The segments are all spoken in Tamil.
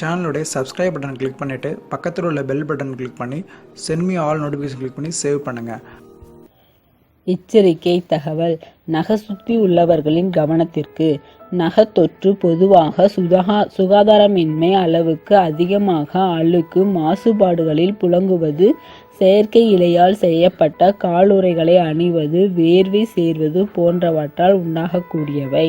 சேனலுடைய சப்ஸ்கிரைப் பட்டன் கிளிக் பண்ணிவிட்டு பக்கத்தில் உள்ள பெல் பட்டன் கிளிக் பண்ணி சென்மி ஆல் நோட்டிஃபிகேஷன் கிளிக் பண்ணி சேவ் பண்ணுங்கள் எச்சரிக்கை தகவல். நகை சுற்றி உள்ளவர்களின் கவனத்திற்கு நகத்தொற்று பொதுவாக சுதகா சுகாதாரமின்மை அளவுக்கு அதிகமாக அழுக்கு மாசுபாடுகளில் புழங்குவது செயற்கை இலையால் செய்யப்பட்ட காலுறைகளை அணிவது வேர்வை சேர்வது போன்றவற்றால் உண்டாகக்கூடியவை.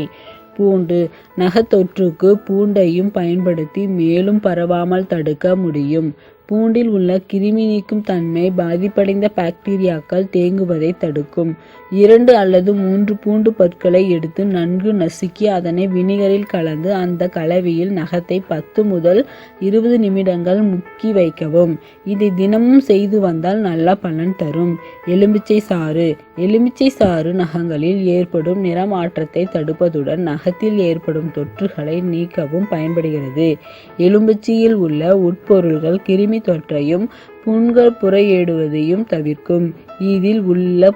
பூண்டு நகத்தொற்றுக்கு பூண்டையும் பயன்படுத்தி மேலும் பரவாமல் தடுக்க முடியும். பூண்டில் உள்ள கிருமி நீக்கும் தன்மை பாதிப்படைந்த பாக்டீரியாக்கள் தேங்குவதை தடுக்கும். இரண்டு அல்லது மூன்று பூண்டு பற்களை எடுத்து நன்கு நசுக்கி அதனை வினிகரில் கலந்து அந்த கலவையில் நகத்தை பத்து முதல் இருபது நிமிடங்கள் முக்கி வைக்கவும். இதை தினமும் செய்து வந்தால் நல்ல பலன் தரும். எலுமிச்சை சாறு. எலுமிச்சை சாறு நகங்களில் ஏற்படும் நிறமாற்றத்தை தடுப்பதுடன் நகத்தில் ஏற்படும் தொற்றுகளை நீக்கவும் பயன்படுகிறது. எலுமிச்சையில் உள்ள உட்பொருள்கள் கிருமி தொற்றையும் புண்கள் புறையேடுவதையும் தவிர்க்கும். இதில் உள்ள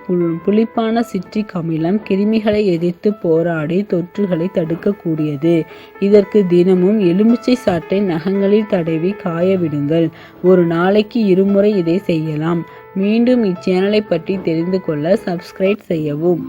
புளிப்பான சிட்ரிக் அமிலம் கிருமிகளை எதிர்த்து போராடி தொற்றுகளை தடுக்கக்கூடியது. இதற்கு தினமும் எலுமிச்சை சாற்றை நகங்களில் தடவி காய விடுங்கள். ஒரு நாளைக்கு இருமுறை இதை செய்யலாம். மீண்டும் இச்சேனலை பற்றி தெரிந்து கொள்ள சப்ஸ்கிரைப் செய்யவும்.